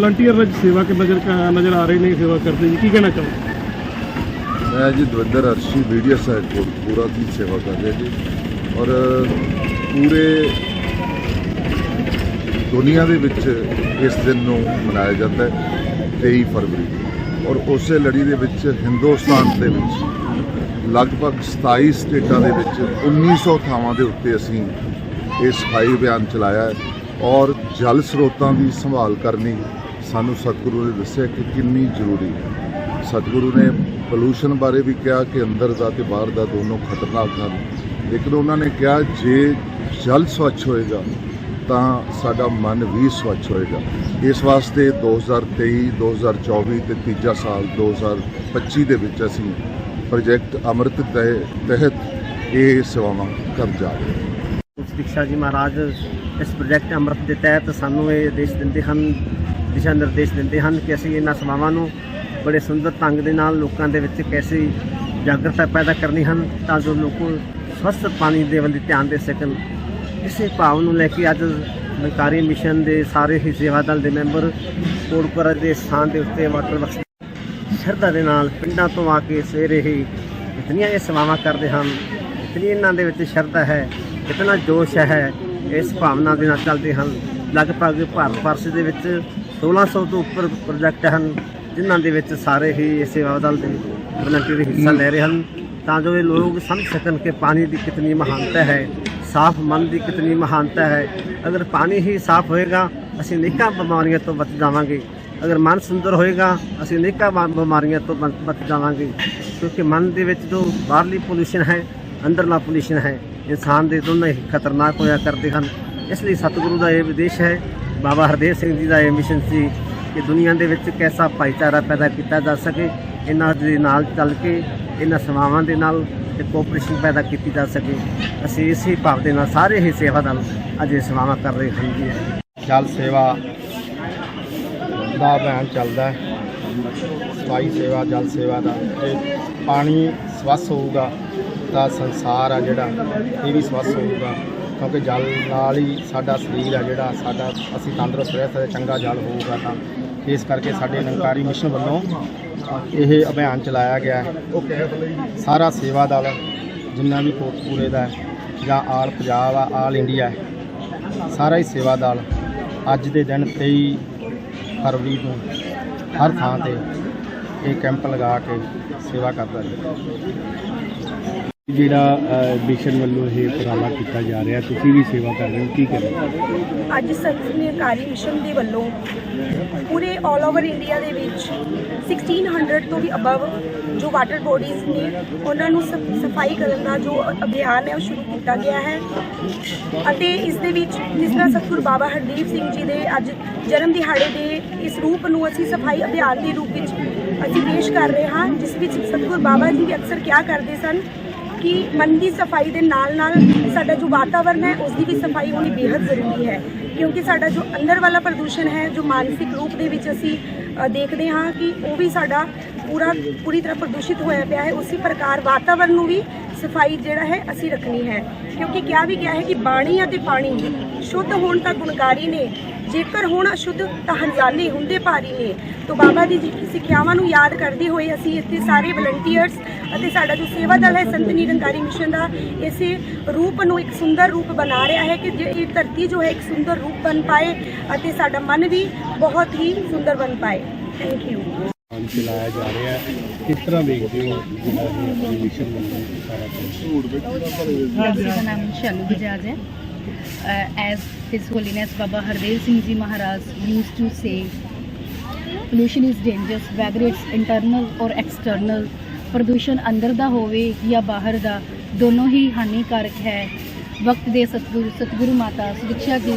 Volunteer ਅੱਜ ਸੇਵਾ ਕੇ ਨਜ਼ਰ ਨਜ਼ਰ ਆ ਰਹੇ ਨੇ ਸੇਵਾ ਕਰਦੇ ਜੀ? ਕੀ ਕਹਿਣਾ ਚਾਹੋਗੇ? ਮੈਂ ਜੀ ਦਵਿੰਦਰ ਅਰਸ਼ੀ ਵੀਡੀਓ ਸਾਹਿਬ ਕੋਟਪੂਰਾ ਦੀ ਸੇਵਾ ਕਰ ਰਿਹਾ ਜੀ। ਔਰ ਪੂਰੇ ਦੁਨੀਆ ਦੇ ਵਿੱਚ ਇਸ ਦਿਨ ਨੂੰ ਮਨਾਇਆ ਜਾਂਦਾ ਹੈ 23 ਫਰਵਰੀ। ਔਰ ਉਸੇ ਲੜੀ ਦੇ ਵਿੱਚ ਹਿੰਦੁਸਤਾਨ ਦੇ ਵਿੱਚ ਲਗਭਗ 27 ਸਟੇਟਾਂ ਦੇ ਵਿੱਚ 1900 ਥਾਵਾਂ ਦੇ ਉੱਤੇ ਅਸੀਂ ਇਹ ਸਫ਼ਾਈ ਅਭਿਆਨ ਚਲਾਇਆ ਹੈ। ਔਰ ਜਲ ਸਰੋਤਾਂ ਦੀ ਸੰਭਾਲ ਕਰਨੀ ਸਾਨੂੰ ਸਤਿਗੁਰੂ ਨੇ ਦੱਸਿਆ ਕਿ ਕਿੰਨੀ ਜ਼ਰੂਰੀ ਹੈ। ਸਤਿਗੁਰੂ ਨੇ ਪੋਲੂਸ਼ਨ ਬਾਰੇ ਵੀ ਕਿਹਾ ਕਿ ਅੰਦਰ ਦਾ ਤੇ ਬਾਹਰ ਦਾ ਦੋਨੋਂ ਖਤਰਨਾਕ ਹਨ। ਲੇਕਿਨ ਉਹਨਾਂ ਨੇ ਕਿਹਾ, ਜੇ ਜਲ ਸਵੱਛ ਹੋਏਗਾ, ਤਾਂ ਸਾਡਾ ਮਨ ਵੀ ਸਵੱਛ ਹੋਏਗਾ। ਇਸ ਵਾਸਤੇ 2023 2024 ਤੇ ਤੀਜਾ ਸਾਲ 2025 ਦੇ ਵਿੱਚ ਅਸੀਂ ਪ੍ਰੋਜੈਕਟ ਅੰਮ੍ਰਿਤ ਦੇ ਤਹਿਤ ਇਹ ਸੇਵਾਵਾਂ ਕਰਨ ਜਾ ਰਹੇ ਹਾਂ। ਸਿੱਖਿਆ ਜੀ ਮਹਾਰਾਜ, ਇਸ ਪ੍ਰੋਜੈਕਟ ਅੰਮ੍ਰਿਤ ਦੇ ਤਹਿਤ ਸਾਨੂੰ ਇਹ ਆਦੇਸ਼ ਦਿੰਦੇ ਹਨ ਦਿਸ਼ਾ ਨਿਰਦੇਸ਼ ਦਿੰਦੇ ਹਨ ਕਿ ਅਸੀਂ ਇਹਨਾਂ ਸੇਵਾਵਾਂ ਨੂੰ ਬੜੇ ਸੁੰਦਰ ਢੰਗ ਦੇ ਨਾਲ ਲੋਕਾਂ ਦੇ ਵਿੱਚ ਕੈਸੀ ਜਾਗਰਤਾ ਪੈਦਾ ਕਰਨੀ ਹਨ ਤਾਂ ਜੋ ਲੋਕ ਸਵਸਥ ਪਾਣੀ ਦੇ ਵੱਲ ਧਿਆਨ ਦੇ ਸਕਣ। ਇਸੇ ਭਾਵ ਨੂੰ ਲੈ ਕੇ ਅੱਜ ਨਿਕਾਰੀ ਮਿਸ਼ਨ ਦੇ ਸਾਰੇ ਹੀ ਸੇਵਾ ਦਲ ਦੇ ਮੈਂਬਰ ਕੋਟਪੁਰਾ ਦੇ ਸਥਾਨ ਦੇ ਉੱਤੇ ਵਾਟਰ ਵਰਕਸ ਸ਼ਰਧਾ ਦੇ ਨਾਲ ਪਿੰਡਾਂ ਤੋਂ ਆ ਕੇ ਸਵੇਰੇ ਹੀ ਇਤਨੀਆਂ ਇਹ ਸੇਵਾਵਾਂ ਕਰਦੇ ਹਨ ਇਤਨੀ ਇਹਨਾਂ ਦੇ ਵਿੱਚ ਸ਼ਰਧਾ ਹੈ ਇਤਨਾ ਜੋਸ਼ ਹੈ, ਇਸ ਭਾਵਨਾ ਦੇ ਨਾਲ ਚੱਲਦੇ ਹਨ। ਲਗਭਗ ਭਾਰਤ ਵਰਸ਼ ਦੇ ਵਿੱਚ 1600 ਤੋਂ ਉੱਪਰ ਪ੍ਰੋਜੈਕਟ ਹਨ, ਜਿਨ੍ਹਾਂ ਦੇ ਵਿੱਚ ਸਾਰੇ ਹੀ ਇਹ ਸੇਵਾ ਦਲ ਦੇ ਵਲੰਟੀਅਰ ਹਿੱਸਾ ਲੈ ਰਹੇ ਹਨ। ਤਾਂ ਜੋ ਇਹ ਲੋਕ ਸਮਝ ਸਕਣ ਕਿ ਪਾਣੀ ਦੀ ਕਿਤਨੀ ਮਹਾਨਤਾ ਹੈ, ਸਾਫ਼ ਮਨ ਦੀ ਕਿਤਨੀ ਮਹਾਨਤਾ ਹੈ। ਅਗਰ ਪਾਣੀ ਹੀ ਸਾਫ਼ ਹੋਏਗਾ, ਅਸੀਂ ਅਨੇਕਾਂ ਬਿਮਾਰੀਆਂ ਤੋਂ ਬਚ ਜਾਵਾਂਗੇ। ਅਗਰ ਮਨ ਸੁੰਦਰ ਹੋਏਗਾ, ਅਸੀਂ ਅਨੇਕਾਂ ਬਾ- ਬਿਮਾਰੀਆਂ ਤੋਂ ਬਚ ਜਾਵਾਂਗੇ। ਕਿਉਂਕਿ ਮਨ ਦੇ ਵਿੱਚ ਜੋ ਬਾਹਰਲੀ ਪੋਲੂਸ਼ਨ ਹੈ, ਅੰਦਰਲਾ ਪੋਲੂਸ਼ਨ ਹੈ, ਇਨਸਾਨ ਦੇ ਦੋਨੋਂ ਹੀ ਖਤਰਨਾਕ ਹੋਇਆ ਕਰਦੇ ਹਨ। ਇਸ ਲਈ ਸਤਿਗੁਰੂ ਦਾ ਇਹ ਵਿਦੇਸ਼ ਹੈ ਬਾਬਾ ਹਰਦੇਵ ਸਿੰਘ ਜੀ ਦਾ ਇਹ ਮਿਸ਼ਨ ਸੀ ਕਿ ਦੁਨੀਆ ਦੇ ਵਿੱਚ ਕੈਸਾ ਭਾਈਚਾਰਾ ਪੈਦਾ ਕੀਤਾ ਜਾ ਸਕੇ, ਇਹਨਾਂ ਦੇ ਨਾਲ ਚੱਲ ਕੇ, ਇਹਨਾਂ ਸੇਵਾਵਾਂ ਦੇ ਨਾਲ ਤੇ ਕੋਆਪਰੇਸ਼ਨ ਪੈਦਾ ਕੀਤੀ ਜਾ ਸਕੇ। ਅਸੀਂ ਇਸੇ ਭਾਵ ਦੇ ਨਾਲ ਸਾਰੇ ਹੀ ਸੇਵਾਦਾਰ ਅੱਜ ਇਹ ਸੇਵਾਵਾਂ ਕਰ ਰਹੇ ਹਨ ਜੀ। ਜਲ ਸੇਵਾ ਦਾ ਅਭਿਆਨ ਚੱਲਦਾ ਹੈ। ਸਫ਼ਾਈ ਸੇਵਾ, ਜਲ ਸੇਵਾ ਦਾ। ਜੇ ਪਾਣੀ ਸਵੱਛ ਹੋਊਗਾ ਤਾਂ ਸੰਸਾਰ ਆ ਜਿਹੜਾ, ਇਹ ਵੀ ਸਵੱਛ ਹੋਊਗਾ। ਕਿਉਂਕਿ ਜਲ ਨਾਲ ਹੀ ਸਾਡਾ ਸਰੀਰ ਆ ਜਿਹੜਾ, ਸਾਡਾ ਅਸੀਂ ਤੰਦਰੁਸਤ ਰਹਿ ਸਕਦੇ, ਚੰਗਾ ਜਲ ਹੋਊਗਾ ਤਾਂ। ਇਸ ਕਰਕੇ ਸਾਡੇ ਨਿਰੰਕਾਰੀ ਮਿਸ਼ਨ ਵੱਲੋਂ ਇਹ ਅਭਿਆਨ ਚਲਾਇਆ ਗਿਆ ਸਾਰਾ ਸੇਵਾ ਦਲ, ਜਿੰਨਾ ਵੀ ਕੋਟਪੂਰੇ ਦਾ ਜਾਂ ਆਲ ਪੰਜਾਬ ਆ ਆਲ ਇੰਡੀਆ ਸਾਰਾ ਹੀ ਸੇਵਾ ਦਲ ਅੱਜ ਦੇ ਦਿਨ 23 ਫਰਵਰੀ ਨੂੰ ਹਰ ਥਾਂ ਤੇ ਇਹ ਕੈਂਪ ਲਗਾ ਕੇ ਸੇਵਾ ਕਰਦਾ ਹੈ ਜਿਹੜਾ ਮਿਸ਼ਨ ਵੱਲੋਂ ਇਹ ਉਪਰਾਲਾ ਕੀਤਾ ਜਾ ਰਿਹਾ, ਤੁਸੀਂ ਵੀ ਸੇਵਾ ਕਰ ਰਹੇ ਹੋ, ਕੀ ਕਰਨਾ ਅੱਜ ਸਰਵਨਿਆਕਾਰੀ ਮਿਸ਼ਨ ਦੇ ਵੱਲੋਂ ਪੂਰੇ 올 ਓਵਰ ਇੰਡੀਆ ਦੇ ਵਿੱਚ 1600 ਤੋਂ ਵੀ ਅਬਵ ਜੋ ਵਾਟਰ ਬੋਡੀਜ਼ ਨੇ, ਉਹਨਾਂ ਨੂੰ ਸਫ਼ਾਈ ਕਰਨ ਦਾ ਜੋ ਅਭਿਆਨ ਹੈ, ਉਹ ਸ਼ੁਰੂ ਕੀਤਾ ਗਿਆ ਹੈ। ਅਤੇ ਇਸ ਦੇ ਵਿੱਚ ਜਿਸ ਤਰ੍ਹਾਂ ਸਤਿਗੁਰ ਬਾਬਾ ਹਰਦੀਪ ਸਿੰਘ ਜੀ ਦੇ ਅੱਜ ਜਨਮ ਦਿਹਾੜੇ ਦੇ ਇਸ ਰੂਪ ਨੂੰ ਅਸੀਂ ਸਫ਼ਾਈ ਅਭਿਆਨ ਦੇ ਰੂਪ ਵਿੱਚ ਅਸੀਂ ਪੇਸ਼ ਕਰ ਰਹੇ ਹਾਂ, ਜਿਸ ਵਿੱਚ ਸਤਿਗੁਰ ਬਾਬਾ ਜੀ ਅਕਸਰ ਕਿਹਾ ਕਰਦੇ ਸਨ? ਕਿ ਮਨ ਦੀ ਸਫ਼ਾਈ ਦੇ ਨਾਲ ਨਾਲ ਸਾਡਾ ਜੋ ਵਾਤਾਵਰਨ ਹੈ ਉਸ ਦੀ ਵੀ ਸਫ਼ਾਈ ਹੋਣੀ ਬੇहद ਜ਼ਰੂਰੀ ਹੈ। ਕਿਉਂਕਿ ਸਾਡਾ ਜੋ ਅੰਦਰ ਵਾਲਾ ਪ੍ਰਦੂਸ਼ਣ ਹੈ, ਜੋ ਮਾਨਸਿਕ ਰੂਪ ਦੇ ਵਿੱਚ ਅਸੀਂ ਦੇਖਦੇ ਹਾਂ ਕਿ ਉਹ ਵੀ ਸਾਡਾ ਪੂਰਾ, ਪੂਰੀ ਤਰ੍ਹਾਂ ਪ੍ਰਦੂਸ਼ਿਤ ਹੋਇਆ ਪਿਆ ਹੈ। ਉਸੇ ਪ੍ਰਕਾਰ ਵਾਤਾਵਰਨ ਨੂੰ ਵੀ ਸਫ਼ਾਈ ਜਿਹੜਾ ਹੈ, ਅਸੀਂ ਰੱਖਣੀ ਹੈ। ਕਿਉਂਕਿ ਕਿਹਾ ਵੀ ਗਿਆ ਹੈ ਕਿ ਬਾਣੀ ਅਤੇ ਪਾਣੀ ਸ਼ੁੱਧ ਹੋਣ ਤਾਂ ਗੁਣਕਾਰੀ ਨੇ ਜੇਕਰ ਹੁਣ ਅਸ਼ੁੱਧ ਤਾਂ ਹੰਝਾਲੇ ਹੁੰਦੇ ਭਾਰੀ ਨੇ ਤੋਂ ਬਾਬਾ ਦੀ ਸਿੱਖਿਆਵਾਂ ਨੂੰ ਯਾਦ ਕਰਦੇ ਹੋਏ ਅਸੀਂ ਇੱਥੇ ਸਾਰੇ ਵਲੰਟੀਅਰਸ ਅਤੇ ਸਾਡਾ ਜੋ ਸੇਵਾ ਦਲ ਹੈ ਸੰਤ ਨਿਰੰਕਾਰੀ ਮਿਸ਼ਨ ਦਾ ਇਸੇ ਰੂਪ ਨੂੰ ਇੱਕ ਸੁੰਦਰ ਰੂਪ ਬਣਾ ਰਿਹਾ ਹੈ ਕਿ ਇਹ ਧਰਤੀ ਜੋ ਹੈ ਇੱਕ ਸੁੰਦਰ ਰੂਪ ਬਣ ਪਾਏ ਅਤੇ ਸਾਡਾ ਮਨ ਵੀ ਬਹੁਤ ਹੀ ਸੁੰਦਰ ਬਣ ਪਾਏ। ਥੈਂਕ ਯੂ ਚਲਾਇਆ ਜਾ ਰਿਹਾ ਹੈ। ਕਿਸ ਤਰ੍ਹਾਂ ਵੇਖਦੇ ਹੋ ਜਿਹੜਾ ਇਹ ਮਿਸ਼ਨ ਬਣਾਇਆ ਸਾਰਾ ਕੁਝ ਝੂੜ ਬੇਟਾ ਦਾ ਨਾਮ ਸ਼ਾਲੂ ਬਜਾਜ ਹੈ। as His Holiness Baba Hardev Singh Ji Maharaj used to say, pollution is dangerous whether it's internal or external. ਪ੍ਰਦੂਸ਼ਣ ਅੰਦਰ ਦਾ ਹੋਵੇ ਜਾਂ ਬਾਹਰ ਦਾ ਦੋਨੋਂ ਹੀ ਹਾਨੀਕਾਰਕ ਹੈ ਵਕਤ ਦੇ ਸਤਿਗੁਰੂ ਸਤਿਗੁਰੂ ਮਾਤਾ ਸੁਦਿਕਸ਼ਾ ਜੀ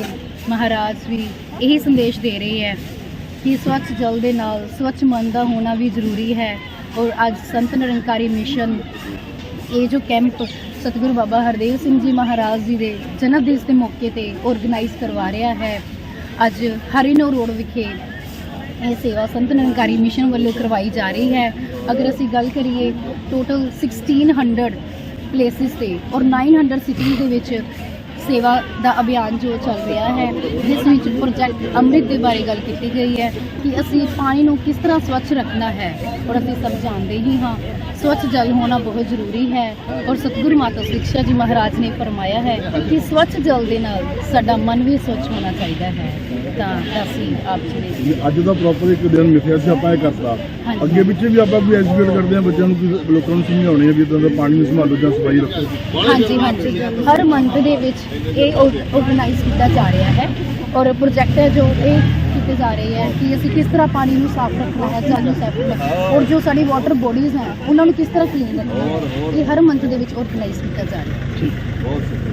ਮਹਾਰਾਜ ਵੀ ਇਹੀ ਸੰਦੇਸ਼ ਦੇ ਰਹੇ ਹੈ ਕਿ ਸਵੱਛ ਜਲ ਦੇ ਨਾਲ ਸਵੱਛ ਮਨ ਦਾ ਹੋਣਾ ਵੀ ਜ਼ਰੂਰੀ ਹੈ ਔਰ ਅੱਜ ਸੰਤ ਨਿਰੰਕਾਰੀ ਮਿਸ਼ਨ ਇਹ ਜੋ ਕੈਂਪ ਸਤਿਗੁਰੂ ਬਾਬਾ ਹਰਦੇਵ ਸਿੰਘ ਜੀ ਮਹਾਰਾਜ ਜੀ ਦੇ ਜਨਮ ਦਿਵਸ ਦੇ ਮੌਕੇ ਤੇ ਆਰਗੇਨਾਈਜ਼ ਕਰਵਾ ਰਿਹਾ ਹੈ, ਅੱਜ ਹਰੀਨੋ ਰੋਡ ਵਿਖੇ ਇਹ ਸੇਵਾ ਸੰਤ ਨਿਰੰਕਾਰੀ ਮਿਸ਼ਨ ਵੱਲੋਂ ਕਰਵਾਈ ਜਾ ਰਹੀ ਹੈ। ਅਗਰ ਅਸੀਂ ਗੱਲ ਕਰੀਏ ਟੋਟਲ 1600 ਪਲੇਸਿਸ ਤੇ ਔਰ 900 ਸਿਟੀਜ਼ ਦੇ ਵਿੱਚ ਸੇਵਾ ਦਾ ਅਭਿਆਨ ਜੋ ਚੱਲ ਰਿਹਾ ਹੈ, ਜਿਸ ਵਿੱਚ ਪ੍ਰੋਜੈਕਟ ਅੰਮ੍ਰਿਤ ਦੇ ਬਾਰੇ ਗੱਲ ਕੀਤੀ ਗਈ ਹੈ ਕਿ ਅਸੀਂ ਪਾਣੀ ਨੂੰ ਕਿਸ ਤਰ੍ਹਾਂ ਸਵੱਛ ਰੱਖਣਾ ਹੈ, ਔਰ ਅਸੀਂ ਸਭ ਜਾਣਦੇ ਹੀ ਹਾਂ, ਸਵੱਛ ਜਲ ਹੋਣਾ ਬਹੁਤ ਜ਼ਰੂਰੀ ਹੈ, ਔਰ ਸਤਿਗੁਰੂ ਮਾਤਾ ਸਿਕਸ਼ਾ ਜੀ ਮਹਾਰਾਜ ਨੇ ਫਰਮਾਇਆ ਹੈ ਕਿ ਸਵੱਛ ਜਲ ਦੇ ਨਾਲ ਸਾਡਾ ਮਨ ਵੀ ਸਵੱਛ ਹੋਣਾ ਚਾਹੀਦਾ ਹੈ। ਤਾਂ ਅਸੀਂ ਆਪ ਜੀ ਦੇ ਅੱਜ ਦਾ ਪ੍ਰੋਪਰ ਇੱਕ ਦਿਨ ਮਿਥਿਆ ਸੀ ਆਪਾਂ ਇਹ ਕਰਤਾ। ਹਾਂਜੀ। ਅੱਗੇ ਪਿੱਛੇ ਵੀ ਆਪਾਂ ਵੀ ਐਜੂਕੇਟ ਕਰਦੇ ਹਾਂ ਬੱਚਿਆਂ ਨੂੰ ਕਿ ਲੋਕਾਂ ਨੂੰ ਸਮਝਾਉਣੇ ਆ ਵੀ ਇਦਾਂ ਦਾ ਪਾਣੀ ਨੂੰ ਸੰਭਾਲੋ ਜਾਂ ਸਫ਼ਾਈ ਰੱਖੋ। ਹਾਂਜੀ ਹਾਂਜੀ। ਹਰ ਮੰਥ ਦੇ ਵਿੱਚ ਇਹ ਆਰਗੇਨਾਈਜ਼ ਕੀਤਾ ਜਾ ਰਿਹਾ ਹੈ ਔਰ ਪ੍ਰੋਜੈਕਟ ਹੈ ਜੋ ਇਹ ਕੀਤੇ ਜਾ ਰਹੇ ਹੈ ਕਿ ਅਸੀਂ ਕਿਸ ਤਰ੍ਹਾਂ ਪਾਣੀ ਨੂੰ ਸਾਫ਼ ਰੱਖਣਾ ਹੈ ਜਲ ਨੂੰ ਸਾਫ਼ ਰੱਖਣਾ ਹੈ ਔਰ ਜੋ ਸਾਡੀ ਵਾਟਰ ਬੋਡੀਜ਼ ਹੈ ਉਹਨਾਂ ਨੂੰ ਕਿਸ ਤਰ੍ਹਾਂ ਕਲੀਨ ਰੱਖਣਾ ਹੈ ਇਹ ਹਰ ਮੰਥ ਦੇ ਵਿੱਚ ਆਰਗੇਨਾਈਜ਼ ਕੀਤਾ ਜਾ ਰਿਹਾ ਹੈ।